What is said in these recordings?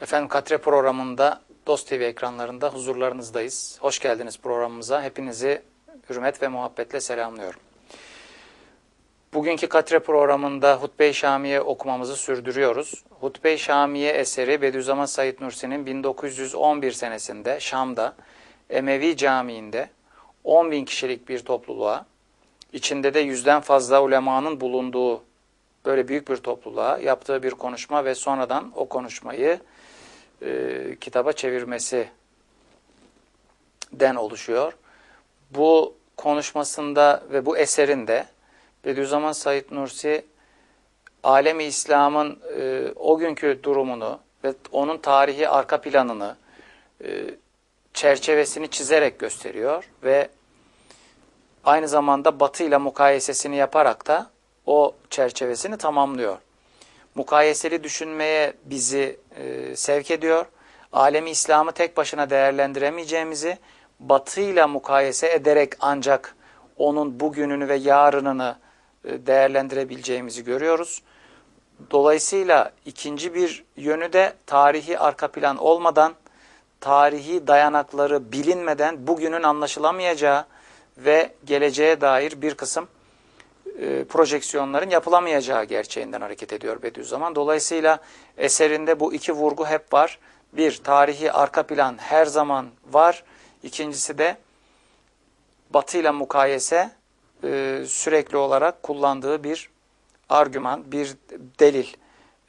Efendim Katre programında Dost TV ekranlarında huzurlarınızdayız. Hoş geldiniz programımıza. Hepinizi hürmet ve muhabbetle selamlıyorum. Bugünkü Katre programında Hutbe-i Şamiye okumamızı sürdürüyoruz. Hutbe-i Şamiye eseri Bediüzzaman Said Nursi'nin 1911 senesinde Şam'da Emevi Camii'nde 10 bin kişilik bir topluluğa, içinde de yüzden fazla ulemanın bulunduğu böyle büyük bir topluluğa yaptığı bir konuşma ve sonradan o konuşmayı e, kitaba çevirmesi den oluşuyor. Bu konuşmasında ve bu eserinde Bediüzzaman Said Nursi alemi İslam'ın e, o günkü durumunu ve onun tarihi arka planını e, çerçevesini çizerek gösteriyor ve aynı zamanda Batı ile mukayesesini yaparak da o çerçevesini tamamlıyor. Mukayeseli düşünmeye bizi e, sevk ediyor. Alemi İslam'ı tek başına değerlendiremeyeceğimizi, Batı ile mukayese ederek ancak onun bugününü ve yarınını e, değerlendirebileceğimizi görüyoruz. Dolayısıyla ikinci bir yönü de tarihi arka plan olmadan, tarihi dayanakları bilinmeden bugünün anlaşılamayacağı ve geleceğe dair bir kısım e, projeksiyonların yapılamayacağı gerçeğinden hareket ediyor Bediüzzaman. Dolayısıyla eserinde bu iki vurgu hep var. Bir, tarihi arka plan her zaman var. İkincisi de Batı ile mukayese e, sürekli olarak kullandığı bir argüman, bir delil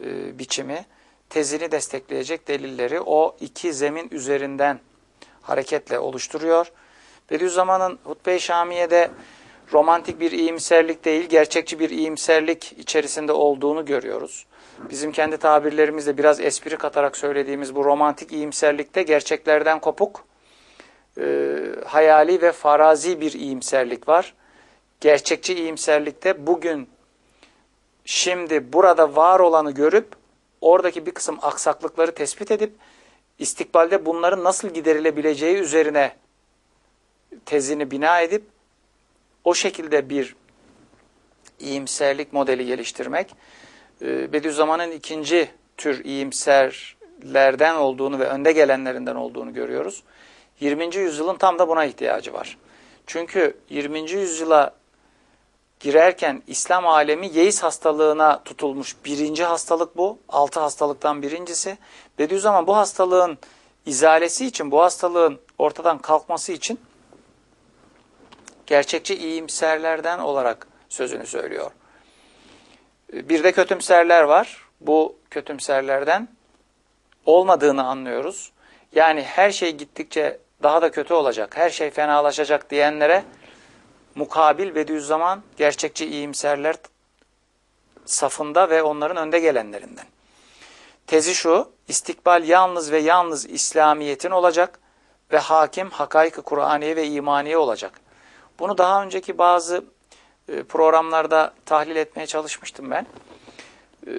e, biçimi. Tezini destekleyecek delilleri o iki zemin üzerinden hareketle oluşturuyor. Bediüzzaman'ın Hutbe-i Şamiye'de romantik bir iyimserlik değil, gerçekçi bir iyimserlik içerisinde olduğunu görüyoruz. Bizim kendi tabirlerimizle biraz espri katarak söylediğimiz bu romantik iyimserlikte gerçeklerden kopuk, e, hayali ve farazi bir iyimserlik var. Gerçekçi iyimserlikte bugün, şimdi burada var olanı görüp, oradaki bir kısım aksaklıkları tespit edip, istikbalde bunların nasıl giderilebileceği üzerine tezini bina edip, o şekilde bir iyimserlik modeli geliştirmek e, Bediüzzaman'ın ikinci tür iyimserlerden olduğunu ve önde gelenlerinden olduğunu görüyoruz. 20. yüzyılın tam da buna ihtiyacı var. Çünkü 20. yüzyıla girerken İslam alemi yeis hastalığına tutulmuş birinci hastalık bu. Altı hastalıktan birincisi. Bediüzzaman bu hastalığın izalesi için, bu hastalığın ortadan kalkması için gerçekçi iyimserlerden olarak sözünü söylüyor. Bir de kötümserler var. Bu kötümserlerden olmadığını anlıyoruz. Yani her şey gittikçe daha da kötü olacak, her şey fenalaşacak diyenlere mukabil Bediüzzaman gerçekçi iyimserler safında ve onların önde gelenlerinden. Tezi şu, istikbal yalnız ve yalnız İslamiyet'in olacak ve hakim hakaik-ı Kur'aniye ve imaniye olacak. Bunu daha önceki bazı e, programlarda tahlil etmeye çalışmıştım ben. E,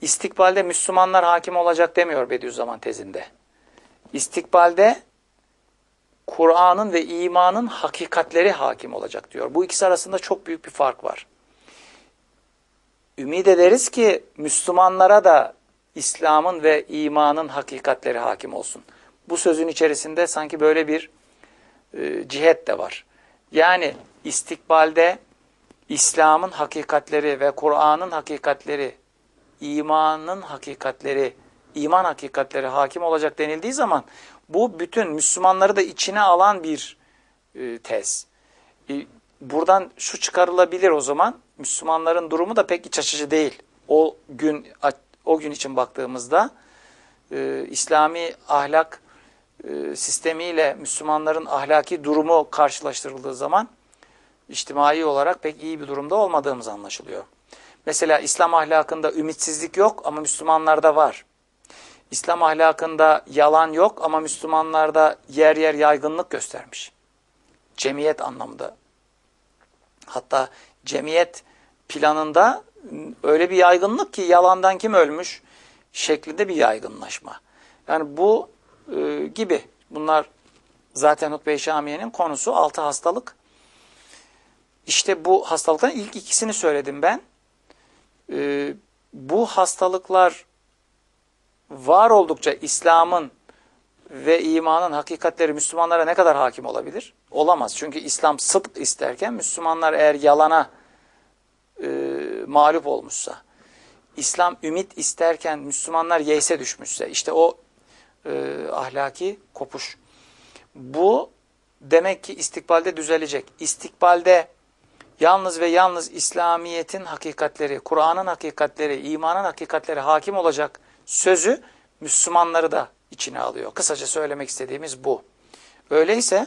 istikbalde Müslümanlar hakim olacak demiyor Bediüzzaman tezinde. İstikbalde Kur'an'ın ve imanın hakikatleri hakim olacak diyor. Bu ikisi arasında çok büyük bir fark var. Ümid ederiz ki Müslümanlara da İslam'ın ve imanın hakikatleri hakim olsun. Bu sözün içerisinde sanki böyle bir e, cihet de var. Yani istikbalde İslam'ın hakikatleri ve Kur'an'ın hakikatleri, imanın hakikatleri, iman hakikatleri hakim olacak denildiği zaman bu bütün Müslümanları da içine alan bir e, tez. E, buradan şu çıkarılabilir o zaman Müslümanların durumu da pek iç açıcı değil. O gün o gün için baktığımızda e, İslami ahlak e, sistemiyle Müslümanların ahlaki durumu karşılaştırıldığı zaman içtimai olarak pek iyi bir durumda olmadığımız anlaşılıyor. Mesela İslam ahlakında ümitsizlik yok ama Müslümanlarda var. İslam ahlakında yalan yok ama Müslümanlarda yer yer yaygınlık göstermiş. Cemiyet anlamında. Hatta cemiyet planında öyle bir yaygınlık ki yalandan kim ölmüş şeklinde bir yaygınlaşma. Yani bu e, gibi. Bunlar zaten Hutbe-i Şamiye'nin konusu altı hastalık. İşte bu hastalıkların ilk ikisini söyledim ben. E, bu hastalıklar var oldukça İslam'ın ve imanın hakikatleri Müslümanlara ne kadar hakim olabilir? Olamaz. Çünkü İslam sıdk isterken Müslümanlar eğer yalana e, mağlup olmuşsa, İslam ümit isterken Müslümanlar yeyse düşmüşse, işte o e, ahlaki kopuş. Bu demek ki istikbalde düzelecek. İstikbalde yalnız ve yalnız İslamiyet'in hakikatleri, Kur'an'ın hakikatleri, imanın hakikatleri hakim olacak sözü Müslümanları da içine alıyor. Kısaca söylemek istediğimiz bu. Öyleyse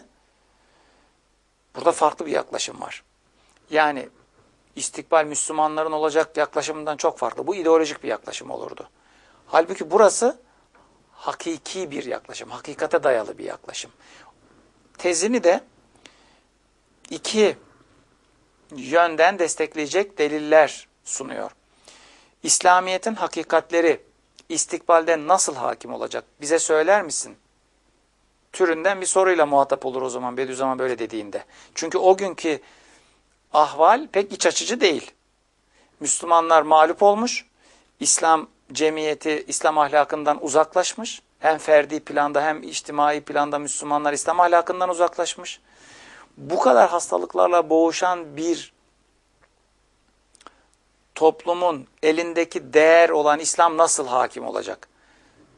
burada farklı bir yaklaşım var. Yani istikbal Müslümanların olacak yaklaşımından çok farklı. Bu ideolojik bir yaklaşım olurdu. Halbuki burası hakiki bir yaklaşım, hakikate dayalı bir yaklaşım. Tezini de iki yönden destekleyecek deliller sunuyor. İslamiyet'in hakikatleri istikbalde nasıl hakim olacak? Bize söyler misin? Türünden bir soruyla muhatap olur o zaman Bediüzzaman böyle dediğinde. Çünkü o günkü ahval pek iç açıcı değil. Müslümanlar mağlup olmuş, İslam cemiyeti İslam ahlakından uzaklaşmış. Hem ferdi planda hem içtimai planda Müslümanlar İslam ahlakından uzaklaşmış. Bu kadar hastalıklarla boğuşan bir toplumun elindeki değer olan İslam nasıl hakim olacak?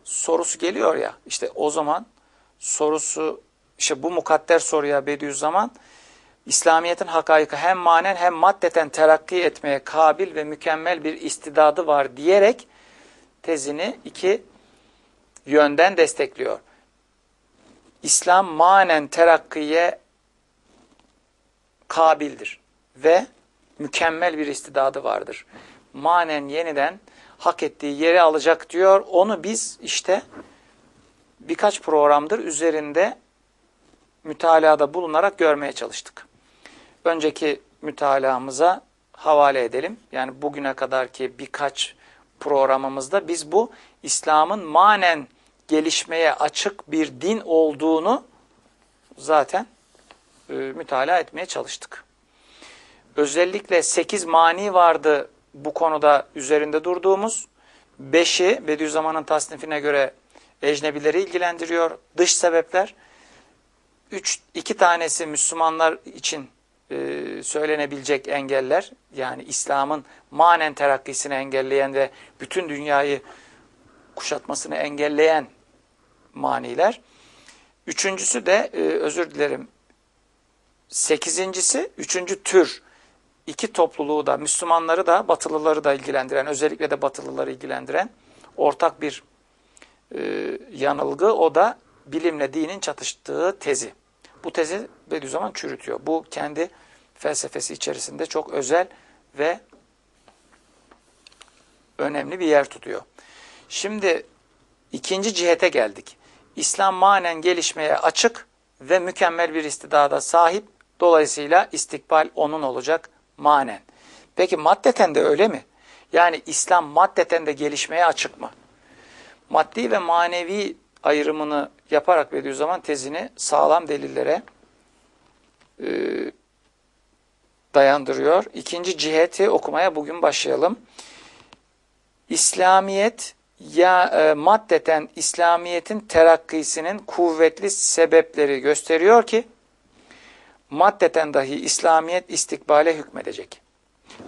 Sorusu geliyor ya. İşte o zaman sorusu işte bu mukadder soruya Bediüzzaman İslamiyet'in hakaiki hem manen hem maddeten terakki etmeye kabil ve mükemmel bir istidadı var diyerek tezini iki yönden destekliyor. İslam manen terakkiye kabildir ve mükemmel bir istidadı vardır. Manen yeniden hak ettiği yeri alacak diyor. Onu biz işte birkaç programdır üzerinde mütalada bulunarak görmeye çalıştık. Önceki mütalamıza havale edelim. Yani bugüne kadarki birkaç programımızda biz bu İslam'ın manen gelişmeye açık bir din olduğunu zaten e, mütalaa etmeye çalıştık. Özellikle sekiz mani vardı bu konuda üzerinde durduğumuz. Beşi Bediüzzaman'ın tasnifine göre ecnebileri ilgilendiriyor. Dış sebepler. Üç, iki tanesi Müslümanlar için e, söylenebilecek engeller. Yani İslam'ın manen terakkisini engelleyen ve bütün dünyayı kuşatmasını engelleyen maniler. Üçüncüsü de e, özür dilerim sekizincisi üçüncü tür iki topluluğu da Müslümanları da Batılıları da ilgilendiren özellikle de Batılıları ilgilendiren ortak bir e, yanılgı o da bilimle dinin çatıştığı tezi. Bu tezi Bediüzzaman çürütüyor. Bu kendi felsefesi içerisinde çok özel ve önemli bir yer tutuyor. Şimdi ikinci cihete geldik. İslam manen gelişmeye açık ve mükemmel bir istidada sahip. Dolayısıyla istikbal onun olacak manen. Peki maddeten de öyle mi? Yani İslam maddeten de gelişmeye açık mı? Maddi ve manevi ayrımını yaparak Bediüzzaman tezini sağlam delillere e, dayandırıyor. İkinci ciheti okumaya bugün başlayalım. İslamiyet ya e, maddeten İslamiyet'in terakkisinin kuvvetli sebepleri gösteriyor ki maddeten dahi İslamiyet istikbale hükmedecek.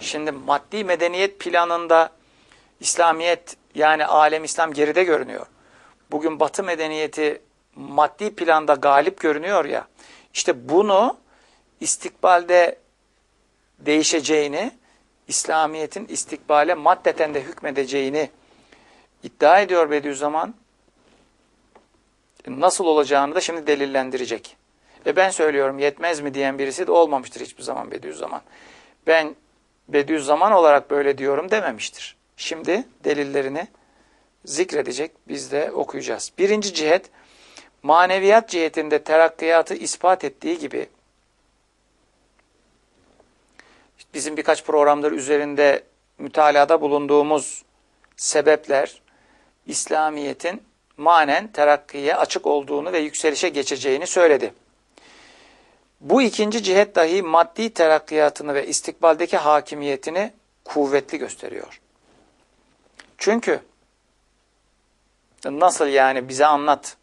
Şimdi maddi medeniyet planında İslamiyet yani alem İslam geride görünüyor. Bugün Batı medeniyeti maddi planda galip görünüyor ya. İşte bunu istikbalde değişeceğini, İslamiyet'in istikbale maddeten de hükmedeceğini iddia ediyor Bediüzzaman. Nasıl olacağını da şimdi delillendirecek. Ve ben söylüyorum yetmez mi diyen birisi de olmamıştır hiçbir zaman Bediüzzaman. Ben Bediüzzaman olarak böyle diyorum dememiştir. Şimdi delillerini zikredecek, biz de okuyacağız. Birinci cihet, maneviyat cihetinde terakkiyatı ispat ettiği gibi, bizim birkaç programdır üzerinde mütalada bulunduğumuz sebepler, İslamiyet'in manen terakkiye açık olduğunu ve yükselişe geçeceğini söyledi. Bu ikinci cihet dahi maddi terakkiyatını ve istikbaldeki hakimiyetini kuvvetli gösteriyor. Çünkü nasıl yani bize anlat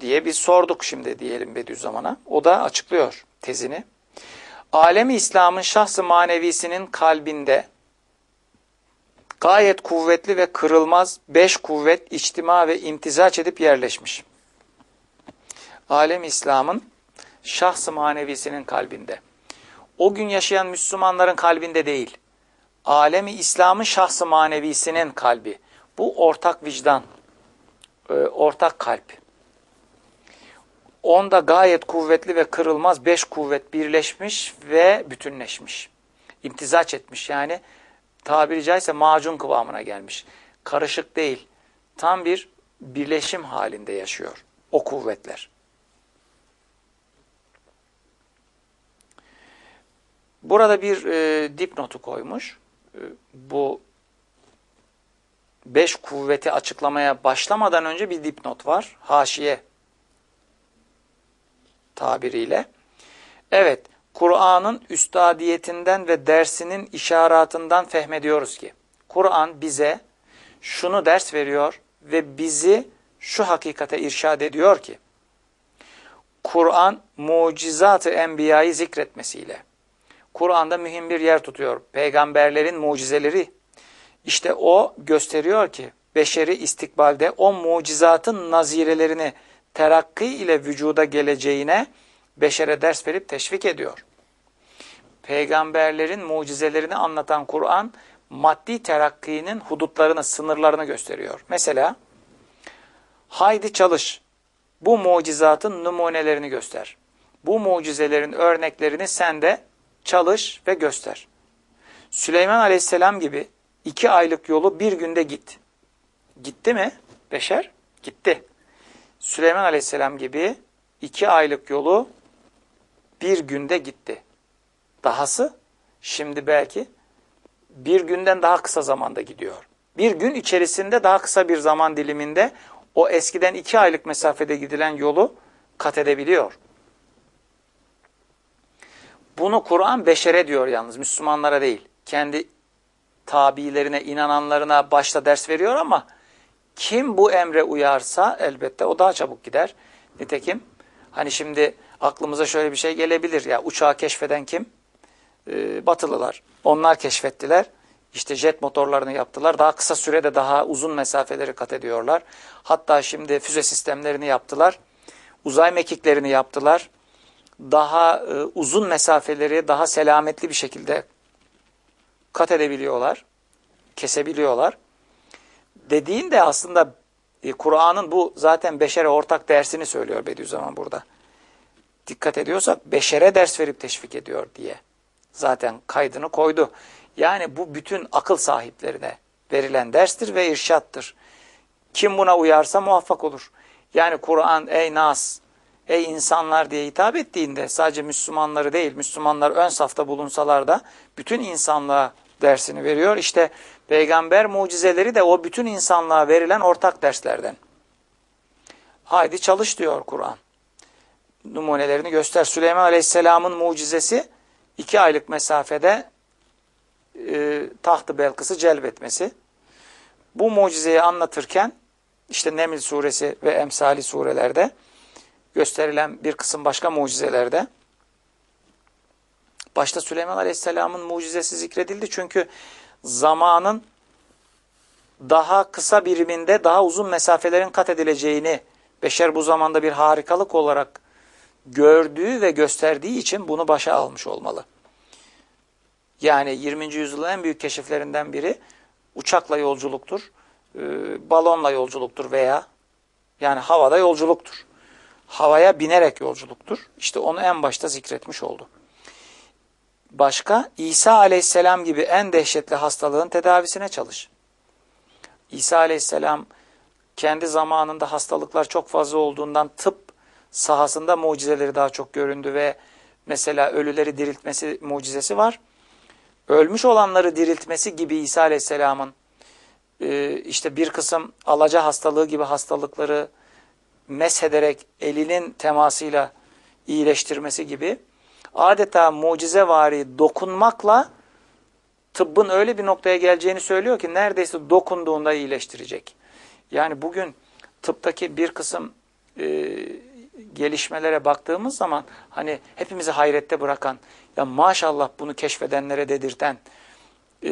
diye bir sorduk şimdi diyelim Bediüzzaman'a. O da açıklıyor tezini. Alemi İslam'ın şahsı manevisinin kalbinde gayet kuvvetli ve kırılmaz beş kuvvet içtima ve imtizaç edip yerleşmiş. Alem İslam'ın şahsı manevisinin kalbinde. O gün yaşayan Müslümanların kalbinde değil. Alemi İslam'ın şahsı manevisinin kalbi. Bu ortak vicdan, e, ortak kalp. Onda gayet kuvvetli ve kırılmaz beş kuvvet birleşmiş ve bütünleşmiş. İmtizaç etmiş yani tabiri caizse macun kıvamına gelmiş. Karışık değil. Tam bir birleşim halinde yaşıyor o kuvvetler. Burada bir e, dipnotu koymuş. E, bu beş kuvveti açıklamaya başlamadan önce bir dipnot var. Haşiye tabiriyle. Evet, Kur'an'ın üstadiyetinden ve dersinin işaratından fehmediyoruz ki, Kur'an bize şunu ders veriyor ve bizi şu hakikate irşad ediyor ki, Kur'an mucizat-ı enbiyayı zikretmesiyle, Kur'an'da mühim bir yer tutuyor. Peygamberlerin mucizeleri, işte o gösteriyor ki, beşeri istikbalde o mucizatın nazirelerini terakki ile vücuda geleceğine beşere ders verip teşvik ediyor. Peygamberlerin mucizelerini anlatan Kur'an maddi terakkinin hudutlarını, sınırlarını gösteriyor. Mesela haydi çalış, bu mucizatın numunelerini göster. Bu mucizelerin örneklerini sen de çalış ve göster. Süleyman Aleyhisselam gibi iki aylık yolu bir günde git. Gitti mi beşer? Gitti. Süleyman Aleyhisselam gibi iki aylık yolu bir günde gitti. Dahası şimdi belki bir günden daha kısa zamanda gidiyor. Bir gün içerisinde daha kısa bir zaman diliminde o eskiden iki aylık mesafede gidilen yolu kat edebiliyor. Bunu Kur'an beşere diyor yalnız Müslümanlara değil. Kendi tabilerine, inananlarına başta ders veriyor ama kim bu emre uyarsa elbette o daha çabuk gider. Nitekim hani şimdi aklımıza şöyle bir şey gelebilir. Ya uçağı keşfeden kim? Ee, batılılar. Onlar keşfettiler. İşte jet motorlarını yaptılar. Daha kısa sürede daha uzun mesafeleri kat ediyorlar. Hatta şimdi füze sistemlerini yaptılar. Uzay mekiklerini yaptılar. Daha e, uzun mesafeleri daha selametli bir şekilde kat edebiliyorlar. Kesebiliyorlar dediğin de aslında e, Kur'an'ın bu zaten beşere ortak dersini söylüyor Bediüzzaman burada. Dikkat ediyorsak beşere ders verip teşvik ediyor diye. Zaten kaydını koydu. Yani bu bütün akıl sahiplerine verilen derstir ve irşattır. Kim buna uyarsa muvaffak olur. Yani Kur'an ey nas, ey insanlar diye hitap ettiğinde sadece Müslümanları değil, Müslümanlar ön safta bulunsalar da bütün insanlığa dersini veriyor. İşte peygamber mucizeleri de o bütün insanlığa verilen ortak derslerden. Haydi çalış diyor Kur'an. Numunelerini göster. Süleyman Aleyhisselam'ın mucizesi iki aylık mesafede e, tahtı Belkıs'ı celbetmesi. Bu mucizeyi anlatırken işte Neml suresi ve emsali surelerde gösterilen bir kısım başka mucizelerde Başta Süleyman Aleyhisselam'ın mucizesi zikredildi. Çünkü zamanın daha kısa biriminde daha uzun mesafelerin kat edileceğini beşer bu zamanda bir harikalık olarak gördüğü ve gösterdiği için bunu başa almış olmalı. Yani 20. yüzyılın en büyük keşiflerinden biri uçakla yolculuktur, e, balonla yolculuktur veya yani havada yolculuktur. Havaya binerek yolculuktur. İşte onu en başta zikretmiş oldu. Başka İsa aleyhisselam gibi en dehşetli hastalığın tedavisine çalış. İsa aleyhisselam kendi zamanında hastalıklar çok fazla olduğundan tıp sahasında mucizeleri daha çok göründü ve mesela ölüleri diriltmesi mucizesi var. Ölmüş olanları diriltmesi gibi İsa aleyhisselamın e, işte bir kısım alaca hastalığı gibi hastalıkları meshederek elinin temasıyla iyileştirmesi gibi adeta mucizevari dokunmakla tıbbın öyle bir noktaya geleceğini söylüyor ki neredeyse dokunduğunda iyileştirecek. Yani bugün tıptaki bir kısım e, gelişmelere baktığımız zaman hani hepimizi hayrette bırakan ya maşallah bunu keşfedenlere dedirten e,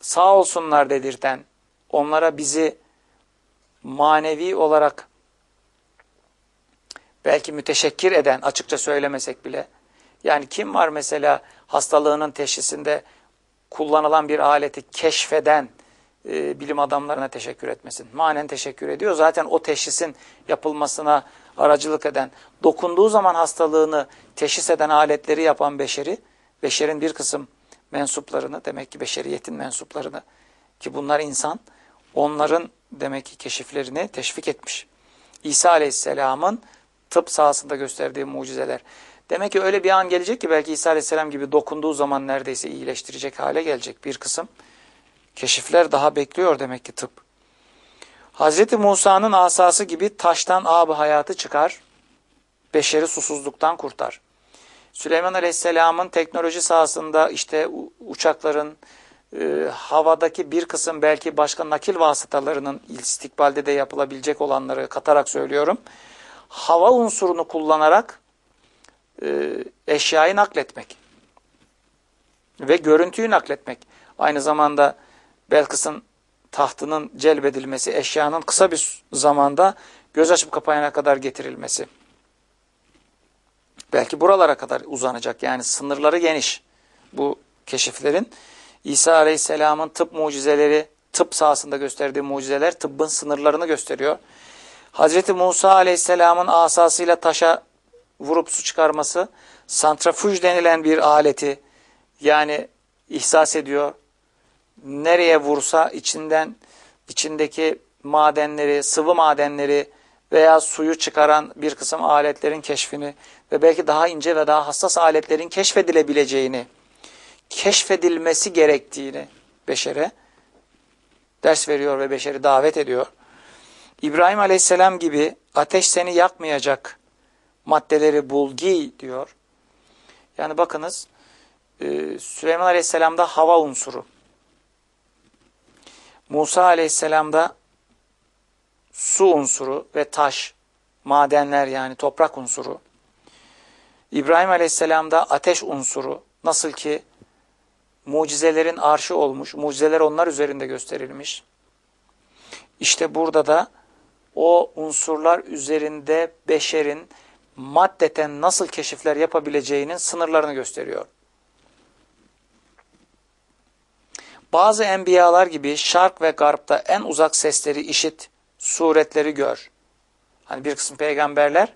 sağ olsunlar dedirten onlara bizi manevi olarak belki müteşekkir eden açıkça söylemesek bile yani kim var mesela hastalığının teşhisinde kullanılan bir aleti keşfeden e, bilim adamlarına teşekkür etmesin. Manen teşekkür ediyor. Zaten o teşhisin yapılmasına aracılık eden, dokunduğu zaman hastalığını teşhis eden aletleri yapan beşeri, beşerin bir kısım mensuplarını, demek ki beşeriyetin mensuplarını ki bunlar insan, onların demek ki keşiflerini teşvik etmiş. İsa Aleyhisselam'ın tıp sahasında gösterdiği mucizeler. Demek ki öyle bir an gelecek ki belki İsa Aleyhisselam gibi dokunduğu zaman neredeyse iyileştirecek hale gelecek bir kısım. Keşifler daha bekliyor demek ki tıp. Hazreti Musa'nın asası gibi taştan ağabey hayatı çıkar, beşeri susuzluktan kurtar. Süleyman Aleyhisselam'ın teknoloji sahasında işte uçakların, e, havadaki bir kısım belki başka nakil vasıtalarının istikbalde de yapılabilecek olanları katarak söylüyorum. Hava unsurunu kullanarak e, eşyayı nakletmek ve görüntüyü nakletmek. Aynı zamanda Belkıs'ın tahtının celbedilmesi, eşyanın kısa bir zamanda göz açıp kapayana kadar getirilmesi. Belki buralara kadar uzanacak. Yani sınırları geniş bu keşiflerin. İsa Aleyhisselam'ın tıp mucizeleri, tıp sahasında gösterdiği mucizeler tıbbın sınırlarını gösteriyor. Hazreti Musa Aleyhisselam'ın asasıyla taşa vurup su çıkarması, santrafuj denilen bir aleti yani ihsas ediyor. Nereye vursa içinden içindeki madenleri, sıvı madenleri veya suyu çıkaran bir kısım aletlerin keşfini ve belki daha ince ve daha hassas aletlerin keşfedilebileceğini, keşfedilmesi gerektiğini beşere ders veriyor ve beşeri davet ediyor. İbrahim Aleyhisselam gibi ateş seni yakmayacak maddeleri bul giy diyor. Yani bakınız e, Süleyman Aleyhisselam'da hava unsuru. Musa Aleyhisselam'da su unsuru ve taş, madenler yani toprak unsuru. İbrahim Aleyhisselam'da ateş unsuru. Nasıl ki mucizelerin arşı olmuş, mucizeler onlar üzerinde gösterilmiş. İşte burada da o unsurlar üzerinde beşerin maddeten nasıl keşifler yapabileceğinin sınırlarını gösteriyor. Bazı enbiyalar gibi şark ve garpta en uzak sesleri işit, suretleri gör. Hani bir kısım peygamberler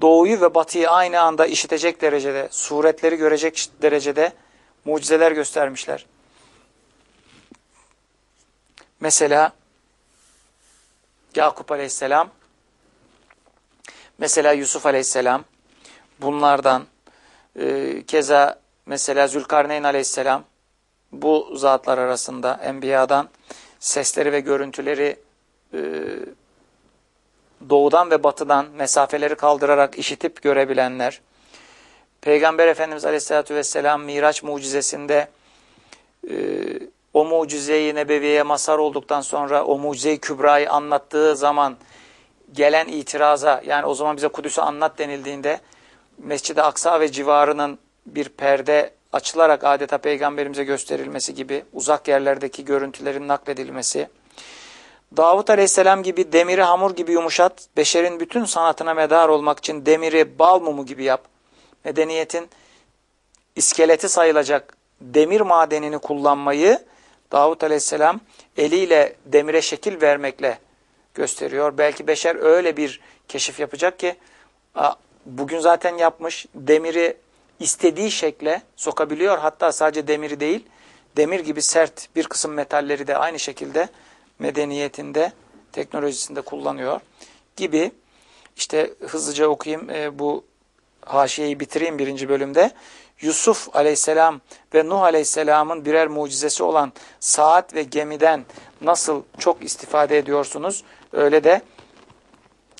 doğuyu ve batıyı aynı anda işitecek derecede, suretleri görecek derecede mucizeler göstermişler. Mesela Yakup Aleyhisselam, mesela Yusuf Aleyhisselam, bunlardan e, keza mesela Zülkarneyn Aleyhisselam, bu zatlar arasında Enbiya'dan sesleri ve görüntüleri e, doğudan ve batıdan mesafeleri kaldırarak işitip görebilenler, Peygamber Efendimiz Aleyhisselatü Vesselam Miraç mucizesinde e, o mucizeyi nebeviyeye mazhar olduktan sonra o mucizeyi kübrayı anlattığı zaman gelen itiraza yani o zaman bize Kudüs'ü anlat denildiğinde Mescid-i Aksa ve civarının bir perde açılarak adeta peygamberimize gösterilmesi gibi uzak yerlerdeki görüntülerin nakledilmesi, Davut Aleyhisselam gibi demiri hamur gibi yumuşat, beşerin bütün sanatına medar olmak için demiri bal mumu gibi yap, medeniyetin iskeleti sayılacak demir madenini kullanmayı Davut Aleyhisselam eliyle demire şekil vermekle gösteriyor. Belki beşer öyle bir keşif yapacak ki bugün zaten yapmış demiri istediği şekle sokabiliyor. Hatta sadece demiri değil, demir gibi sert bir kısım metalleri de aynı şekilde medeniyetinde, teknolojisinde kullanıyor gibi. İşte hızlıca okuyayım e, bu haşiyeyi bitireyim birinci bölümde. Yusuf aleyhisselam ve Nuh aleyhisselamın birer mucizesi olan saat ve gemiden nasıl çok istifade ediyorsunuz öyle de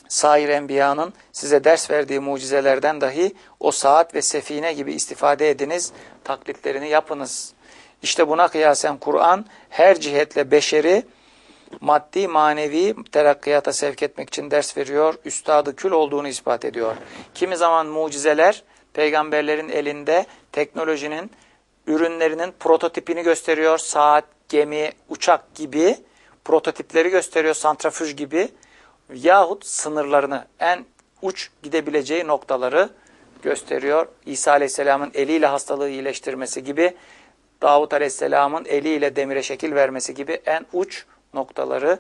sair enbiyanın size ders verdiği mucizelerden dahi o saat ve sefine gibi istifade ediniz, taklitlerini yapınız İşte buna kıyasen Kur'an her cihetle beşeri maddi manevi terakkiyata sevk etmek için ders veriyor. Üstadı kül olduğunu ispat ediyor. Kimi zaman mucizeler peygamberlerin elinde teknolojinin ürünlerinin prototipini gösteriyor. Saat, gemi, uçak gibi prototipleri gösteriyor. Santrafüj gibi yahut sınırlarını en uç gidebileceği noktaları gösteriyor. İsa Aleyhisselam'ın eliyle hastalığı iyileştirmesi gibi Davut Aleyhisselam'ın eliyle demire şekil vermesi gibi en uç noktaları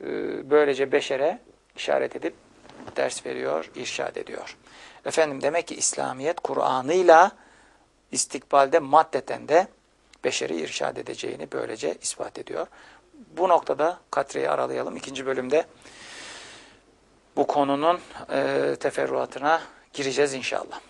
e, böylece beşere işaret edip ders veriyor, irşad ediyor. Efendim demek ki İslamiyet Kur'an'ıyla istikbalde maddeten de beşeri irşad edeceğini böylece ispat ediyor. Bu noktada katreyi aralayalım. İkinci bölümde bu konunun e, teferruatına gireceğiz inşallah.